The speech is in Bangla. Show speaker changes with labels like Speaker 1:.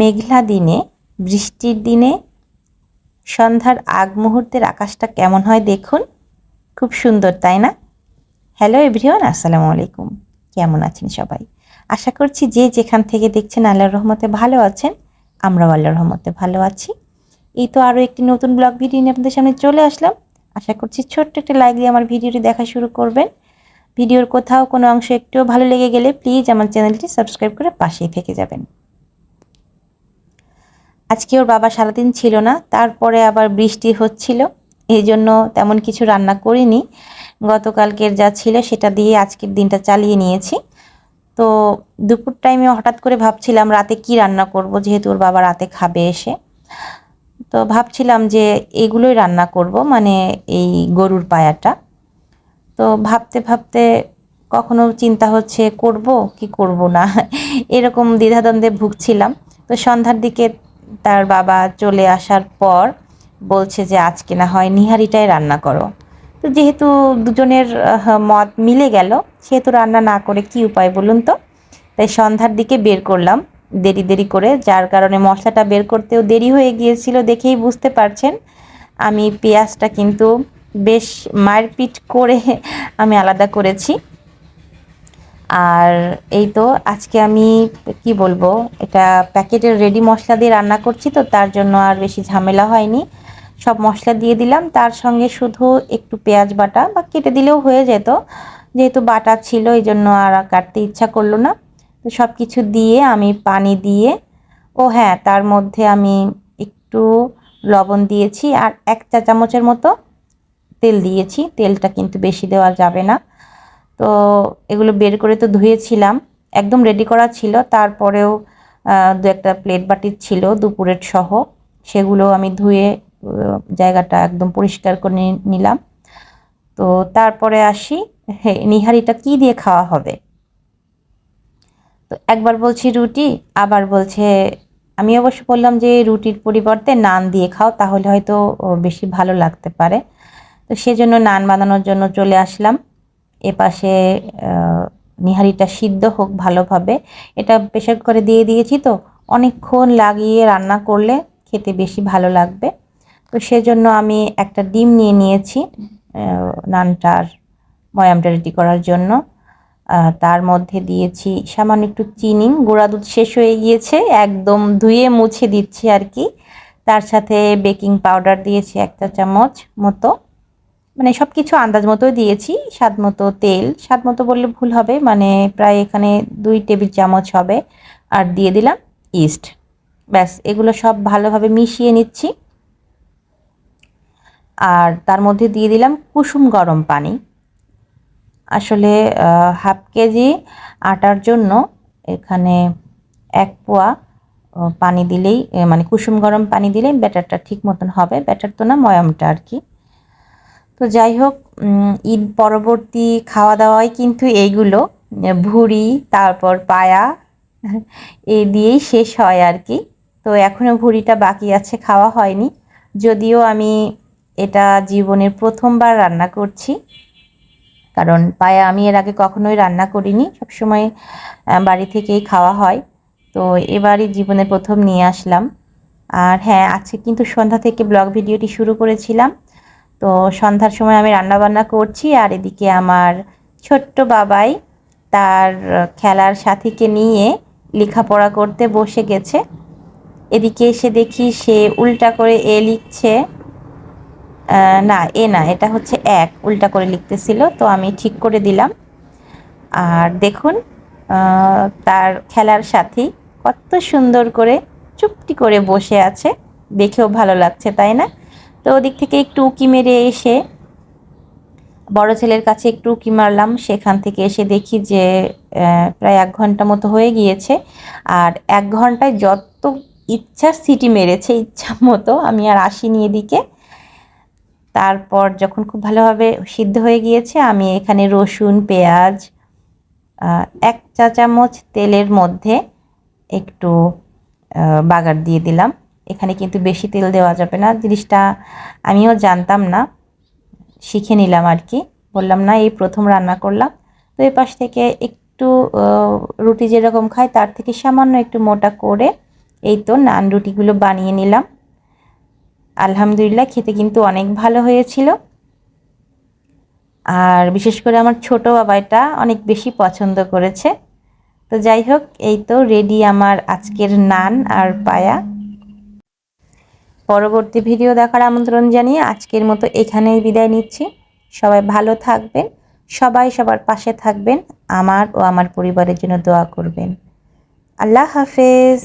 Speaker 1: মেঘলা দিনে, বৃষ্টির দিনে, সন্ধ্যার আগ মুহূর্তের আকাশটা কেমন হয় দেখুন। খুব সুন্দর, তাই না? হ্যালো এভরিওয়ান আসসালামু আলাইকুম। কেমন আছেন সবাই? আশা করছি যে যেখান থেকে দেখছেন আল্লাহর রহমতে ভালো আছেন, আমরাও আল্লাহর রহমতে ভালো আছি। এই তো আরও একটি নতুন ব্লগ ভিডিও নিয়ে আপনাদের সামনে চলে আসলাম। আশা করছি ছোট্ট একটা লাইক দিয়ে আমার ভিডিওটি দেখা শুরু করবেন। ভিডিওর কোথাও কোনো অংশ একটুও ভালো লেগে গেলে প্লিজ আমার চ্যানেলটি সাবস্ক্রাইব করে পাশেই থেকে যাবেন। আজকে ওর বাবা সারাদিন ছিল না, তারপরে আবার বৃষ্টি হচ্ছিল, এই জন্য তেমন কিছু রান্না করিনি। গতকালকের যা ছিল সেটা দিয়ে আজকের দিনটা চালিয়ে নিয়েছি। তো দুপুর টাইমে হঠাৎ করে ভাবছিলাম রাতে কি রান্না করব, যেহেতু ওর বাবা রাতে খাবে এসে। তো ভাবছিলাম যে এগুলোই রান্না করব মানে এই গরুর পায়াটা। তো ভাবতে ভাবতে কখনো চিন্তা হচ্ছে, করব কি করব না? এরকম দ্বিধাদ্বন্দ্বে ভুগছিলাম। তো সন্ধ্যার দিকে তার বাবা চলে আসার পর বলছে যে আজকে না হয় নিহারিটাই রান্না করো। তো যেহেতু দুজনের মত মিলে গেল, সেহেতু রান্না না করে কি উপায় বলুন তো? তাই সন্ধ্যার দিকে বের করলাম, দেরি দেরি করে, যার কারণে মশলাটা বের করতেও দেরি হয়ে গিয়েছিল দেখেই বুঝতে পারছেন। আমি পেঁয়াজটা কিন্তু বেশ মারপিট করে আমি আলাদা করেছি। আর এই তো আজকে আমি, কি বলব, এটা প্যাকেটের রেডি মশলা দিয়ে রান্না করছি তো, তার জন্য আর বেশি ঝামেলা হয়নি। সব মশলা দিয়ে দিলাম, তার সঙ্গে শুধু একটু পেঁয়াজ বাটা, বা কেটে দিলেও হয়ে যেত। যেহেতু বাটা ছিল, এই জন্য আর কাটতে ইচ্ছা করল না। তো সব কিছু দিয়ে আমি পানি দিয়ে, ও হ্যাঁ তার মধ্যে আমি একটু লবণ দিয়েছি, আর এক চা চামচের মতো তেল দিয়েছি। তেলটা কিন্তু বেশি দেওয়া যাবে না। তো এগুলো বের করে তো ধুয়েছিলাম। একদম রেডি করা ছিল, তারপরেও দু একটা প্লেট বাটি ছিল, দুপুরের সহ। সেগুলো আমি ধুয়ে জায়গাটা একদম পরিষ্কার করে নিলাম। তো তারপরে আসি নিহারিটা কি দিয়ে খাওয়া হবে? তো একবার বলছি, রুটি। আবার বলছে, আমি অবশ্য বললাম যে, রুটির পরিবর্তে নান দিয়ে খাও, তাহলে হয়তো বেশি ভালো লাগতে পারে। তো সেজন্য নান বানানোর জন্য চলে আসলাম। এপাশে নিহারিটা সিদ্ধ হোক ভালোভাবে। এটা প্রেশার করে দিয়ে দিয়েছি তো, অনেকক্ষণ লাগিয়ে রান্না করলে খেতে বেশি ভালো লাগবে। তো সেজন্য আমি একটা ডিম নিয়ে নিয়েছি নানটার ময়ামটা রেডি করার জন্য। তার মধ্যে দিয়েছি সামান্য একটু চিনি, গুঁড়া দুধ শেষ হয়ে গিয়েছে, একদম ধুয়ে মুছে দিচ্ছি আর কি। তার সাথে বেকিং পাউডার দিয়েছি একটা চামচ মতো। মানে সব কিছু আন্দাজ মতোই দিয়েছি। স্বাদ মতো তেল, স্বাদ মতো বললে ভুল হবে মানে প্রায় এখানে দুই টেবিল চামচ হবে। আর দিয়ে দিলাম ইস্ট ব্যাস, এগুলো সব ভালোভাবে মিশিয়ে নিচ্ছি। আর তার মধ্যে দিয়ে দিলাম কুসুম গরম পানি। আসলে হাফ কেজি আটার জন্য এখানে এক পোয়া পানি দিলেই মানে কুসুম গরম পানি দিলেই ব্যাটারটা ঠিক মতন হবে। ব্যাটার তো না, ময়ামটা আর কি। তো যাই হোক ঈদ পরবর্তী খাওয়া দাওয়াই কিন্তু এইগুলো, ভুড়ি, তারপর পায়া এই দিয়েই শেষ হয় আর কি। তো এখনও ভুড়িটা বাকি আছে, খাওয়া হয়নি। যদিও আমি এটা জীবনের প্রথমবার রান্না করছি, কারণ পায়া আমি এর আগে কখনোই রান্না করিনি, সবসময় বাড়ি থেকেই খাওয়া হয়। তো এবারই জীবনে প্রথম নিয়ে আসলাম। আর হ্যাঁ আজকে কিন্তু সন্ধ্যা থেকে ব্লগ ভিডিওটি শুরু করেছিলাম। তো সন্ধ্যার সময় আমি রান্নাবান্না করছি আর এদিকে আমার ছোট্ট বাবাই তার খেলার সাথীকে নিয়ে লেখাপড়া করতে বসে গেছে। এদিকে এসে দেখি সে উল্টা করে এ লিখছে না, এ না, এটা হচ্ছে এক, উল্টা করে লিখতেছিল, তো আমি ঠিক করে দিলাম। আর দেখুন তার খেলার সাথী কত সুন্দর করে চুপটি করে বসে আছে, দেখেও ভালো লাগছে, তাই না? তো ওদিক থেকে একটু উকি মেরে এসে বড় ছেলের কাছে একটু উকি মারলাম। সেখান থেকে এসে দেখি যে প্রায় এক ঘণ্টা মতো হয়ে গিয়েছে। আর এক ঘন্টায় যত ইচ্ছা সিটি মেরেছে, ইচ্ছা মতো, আমি আর আসিনি এদিকে। তারপর যখন খুব ভালোভাবে সিদ্ধ হয়ে গিয়েছে, আমি এখানে রসুন, পেঁয়াজ এক চা চামচ তেলের মধ্যে একটু বাগার দিয়ে দিলাম। এখানে কিন্তু বেশি তেল দেওয়া যাবে না। জিনিসটা আমিও জানতাম না, শিখে নিলাম আর কি। বললাম, না, এই প্রথম রান্না করলাম। তো এই পাশ থেকে একটু রুটি যেরকম খাই তার থেকে সামান্য একটু মোটা করে এই তো নান রুটিগুলো বানিয়ে নিলাম। আলহামদুলিল্লাহ, খেতে কিন্তু অনেক ভালো হয়েছিল। আর বিশেষ করে আমার ছোট বাবা এটা অনেক বেশি পছন্দ করেছে। তো যাই হোক, এই তো রেডি আমার আজকের নান আর পায়া। পরবর্তী ভিডিও দেখার আমন্ত্রণ জানিয়ে আজকের মতো এখানেই বিদায় নিচ্ছি। সবাই ভালো থাকবেন, সবাই সবার পাশে থাকবেন, আমার ও আমার পরিবারের জন্য দোয়া করবেন। আল্লাহ হাফেজ।